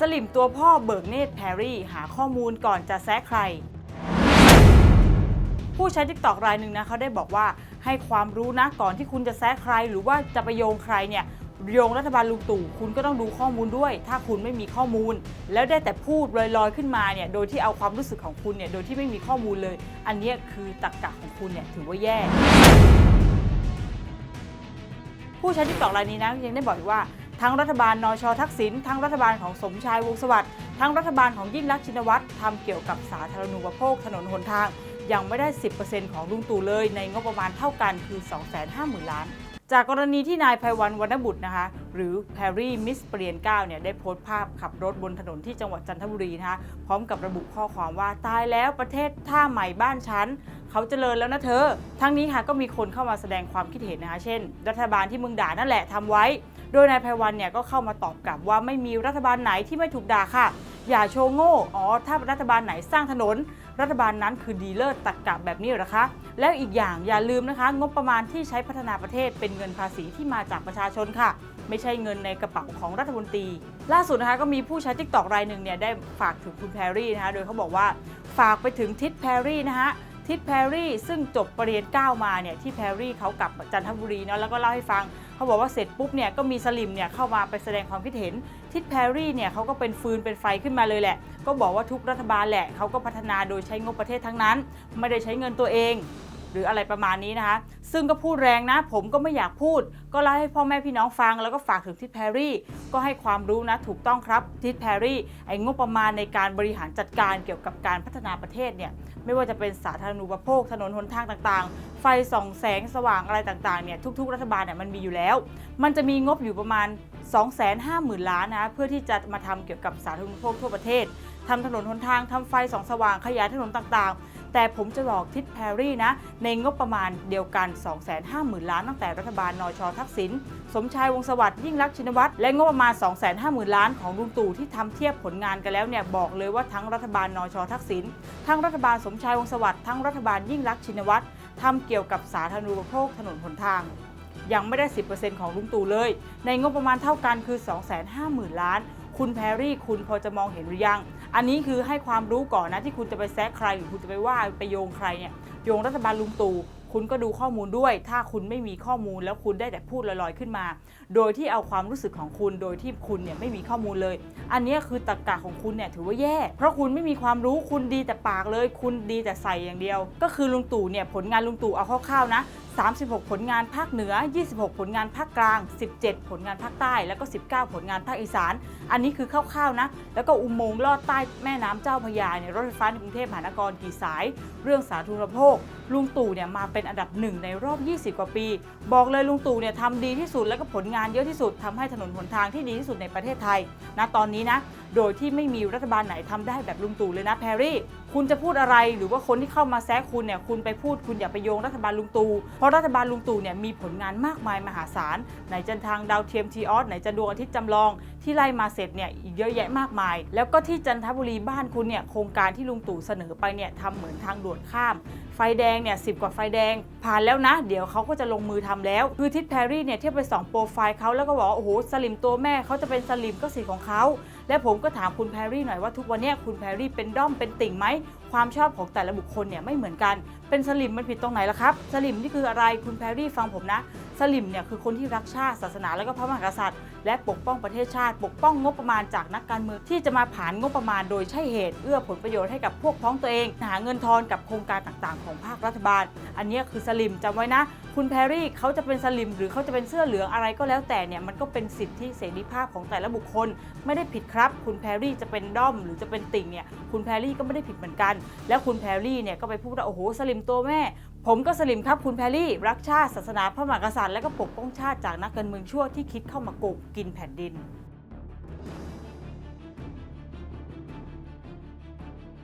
สลิมตัวพ่อเบิกเนตรแพรรี่ หาข้อมูลก่อนจะแซะใคร ผู้ใช้ TikTok รายหนึ่งนะเขาได้บอกว่าให้ความรู้นะก่อนที่คุณจะแซะใคร หรือว่าจะไปโยงใครเนี่ยโยงรัฐบาลลุงตู่คุณก็ต้องดูข้อมูลด้วย ถ้าคุณไม่มีข้อมูล แล้วได้แต่พูดลอยๆขึ้นมาเนี่ยโดยที่เอาความรู้สึกของคุณเนี่ยโดยที่ไม่มีข้อมูลเลย อันนี้คือตรรกะของคุณเนี่ยถือว่าแย่ผู้ใช้ TikTok รายนี้นะยังได้บอกว่า ทั้งรัฐบาลนชทักษิณทั้งรัฐบาลของสมชายวงศ์สวัสดิ์ทั้งรัฐบาลของยิ่งรักษณ์ชินวัตรทำเกี่ยวกับสาธารณูปโภคถนนหนทาง ยังไม่ได้ 10%ของลุงตู่เลยในงบประมาณเท่ากันคือ 250,000 ล้าน จากกรณีที่นายไพวันวรรณบุตรนะคะ หรือแพรรี่มิสเปลี่ยนก้าวเนี่ยได้โพสต์ภาพขับรถบนถนนที่จังหวัดจันทบุรีนะคะพร้อมกับระบุข้อความว่าตายแล้วประเทศท่าใหม่บ้านฉันเขาเจริญแล้วนะเธอ ทั้งนี้ค่ะก็มีคนเข้ามาแสดงความคิดเห็นนะคะ เช่น รัฐบาลที่มึงด่านั่นแหละทำไว้ โดยนายไพวันเนี่ยก็เข้ามาตอบกลับว่าไม่มีรัฐบาลไหนที่ไม่ถูกด่าค่ะ อย่าโชว์โง่อ๋อถ้ารัฐบาลไหนสร้างถนน รัฐบาลนั้นคือดีเลิศตักกะแบบนี้หรอคะ แล้วอีกอย่างอย่าลืมนะคะ งบประมาณที่ใช้พัฒนาประเทศเป็นเงินภาษีที่มาจากประชาชนค่ะ ไม่ใช่เงินในกระเป๋าของรัฐมนตรี ล่าสุดนะคะก็มีผู้ใช้ TikTok รายหนึ่งเนี่ยได้ฝากถึงคุณแพรรี่นะคะโดยเขาบอกว่าฝากไปถึงทิศแพรรี่นะคะทิศแพรรี่ซึ่งจบปริญญาเก้ามาเนี่ยที่แพรรี่เขากลับจันทบุรีเนาะแล้วก็เล่าให้ฟัง เขาบอกว่าเสร็จปุ๊บเนี่ยก็มีสลิมเนี่ยเข้ามาไปแสดงความคิดเห็น ทิดแพรรี่เนี่ยเขาก็เป็นฟืนเป็นไฟขึ้นมาเลยแหละ ก็บอกว่าทุกรัฐบาลแหละเขาก็พัฒนาโดยใช้งบประเทศทั้งนั้น ไม่ได้ใช้เงินตัวเอง หรืออะไรประมาณนี้นะคะ ซึ่งก็พูดแรงนะ ผมก็ไม่อยากพูด ก็เล่าให้พ่อแม่พี่น้องฟัง แล้วก็ฝากถึงทิศแพรรี่ ก็ให้ความรู้นะถูกต้องครับทิศแพรรี่ไอ้งบประมาณในการบริหารจัดการเกี่ยวกับการพัฒนาประเทศเนี่ยไม่ว่าจะเป็นสาธารณูปโภคถนนหนทางต่างๆ ไฟส่องแสงสว่างอะไรต่างๆเนี่ยทุก ๆ รัฐบาลเนี่ยมันมีอยู่แล้ว มันจะมีงบอยู่ประมาณ 250,000 ล้านนะเพื่อที่จะมาทำเกี่ยวกับสาธารณูปโภคทั่วประเทศทำถนนหนทางทำไฟส่องสว่างขยายถนนต่างๆ แต่ผมจะบอกทิศแพรรี่นะ ในงบประมาณเดียวกัน 250,000 ล้านตั้งแต่รัฐบาลนชทักษิณสมชายวงสวัสดิ์ยิ่งรักชินวัตรและงบประมาณ 250,000 ล้านของลุงตู่ที่ทำเทียบผลงานกันแล้วเนี่ยบอกเลยว่าทั้งรัฐบาลนชทักษิณทั้งรัฐบาลสมชายวงสวัสดิ์ทั้งรัฐบาลยิ่งรักชินวัตรทำเกี่ยวกับสาธารณูปโภคถนนหนทางยังไม่ได้ 10%ของลุงตู่เลย ในงบประมาณเท่ากันคือ 250,000 ล้าน คุณแพรรี่ คุณพอจะมองเห็นหรือยัง อันนี้คือให้ความรู้ก่อนนะที่คุณจะไปแซะใครหรือคุณจะไปว่าไปโยงใครเนี่ยโยงรัฐบาลลุงตู่ คุณก็ดูข้อมูลด้วย ถ้าคุณไม่มีข้อมูลแล้วคุณได้แต่พูดลอยๆขึ้นมา โดยที่เอาความรู้สึกของคุณโดยที่คุณเนี่ยไม่มีข้อมูลเลย อันนี้คือตรรกะของคุณเนี่ยถือว่าแย่ เพราะคุณไม่มีความรู้คุณดีแต่ปากเลย คุณดีแต่ใส่อย่างเดียว ก็คือลุงตู่เนี่ยผลงานลุงตู่เอาคร่าวๆนะ36 ผลงานภาคเหนือ 26 ผลงานภาคกลาง 17 ผลงานภาคใต้ แล้วก็ 19 ผลงานภาคอีสาน อันนี้คือคร่าวๆนะ แล้วก็อุโมงค์ลอดใต้แม่น้ำเจ้าพระยาเนี่ยรถไฟฟ้าในกรุงเทพมหานครกี่สาย เรื่องสาธารณูปโภค ลุงตู่เนี่ยมาเป็น็นอันดับหนึ่งในรอบ 20 กว่าปี บอกเลยลุงตู่เนี่ยทำดีที่สุดแล้วก็ผลงานเยอะที่สุดทำให้ถนนหนทางที่ดีที่สุดในประเทศไทยนะตอนนี้นะโดยที่ไม่มีรัฐบาลไหนทำได้แบบลุงตู่เลยนะแพรรี่ คุณจะพูดอะไรหรือว่าคนที่เข้ามาแซะคุณเนี่ยคุณไปพูดคุณอย่าไปโยงรัฐบาลลุงตู่เพราะรัฐบาลลุงตู่เนี่ยมีผลงานมากมายมหาศาลไหนจะทางดาวเทียมทีออสไหนจะดวงอาทิตย์จำลองที่ไล่มาเสร็จเนี่ยอีกเยอะแยะมากมาย แล้วก็ที่จันทบุรีบ้านคุณเนี่ยโครงการที่ลุงตู่เสนอไปเนี่ยทำเหมือนทางด่วนข้าม ไฟแดงเนี่ยสิกว่าไฟแดงผ่านแล้วนะ เดี๋ยวเขาก็จะลงมือทำแล้ว คือทิศแพรรี่เนี่ยเทียบไปสองโปรไฟล์เขาแล้วก็บอกว่าโอ้โหสลิมตัวแม่เขาจะเป็นสลิมก็สิทธิ์ของเขาและผมก็ถามคุณแพรรี่หน่อยว่าทุกวันนี้คุณแพรรี่เป็นด้อมเป็นติ่งไหมความชอบของแต่ละบุคคลเนี่ยไม่เหมือนกัน เป็นสลิมมันผิดตรงไหนล่ะครับ สลิมนี่คืออะไรคุณแพรรี่ฟังผมนะ สลิมเนี่ยคือคนที่รักชาติศาสนาและก็พระมหากษัตริย์ และปกป้องประเทศชาติ ปกป้องงบประมาณจากนักการเมืองที่จะมาผ่านงบประมาณโดยใช่เหตุเอื้อผลประโยชน์ให้กับพวกพ้องตัวเอง หาเงินทอนกับโครงการต่างๆ ของภาครัฐบาล อันนี้คือสลิมจำไว้นะ คุณแพรรี่เขาจะเป็นสลิม หรือเขาจะเป็นเสื้อเหลืองอะไรก็แล้วแต่เนี่ยมันก็เป็นสิทธิเสรีภาพของแต่ละบุคคล ไม่ได้ผิดครับ คุณแพรรี่จะเป็นด้อมหรือจะเป็นติ่งเนี่ยคุณแพรรี่ก็ไม่ได้ผิดเหมือนกัน แล้วคุณแพรรี่เนี่ยก็ไปพูดว่าโอ้โหสลิมตัวแม่ผมก็สลิมครับคุณแพรรี่ รักชาติศาสนาพระมหากษัตริย์และก็ปกป้องชาติจากนักการเมืองชั่วที่คิดเข้ามากบกินแผ่นดิน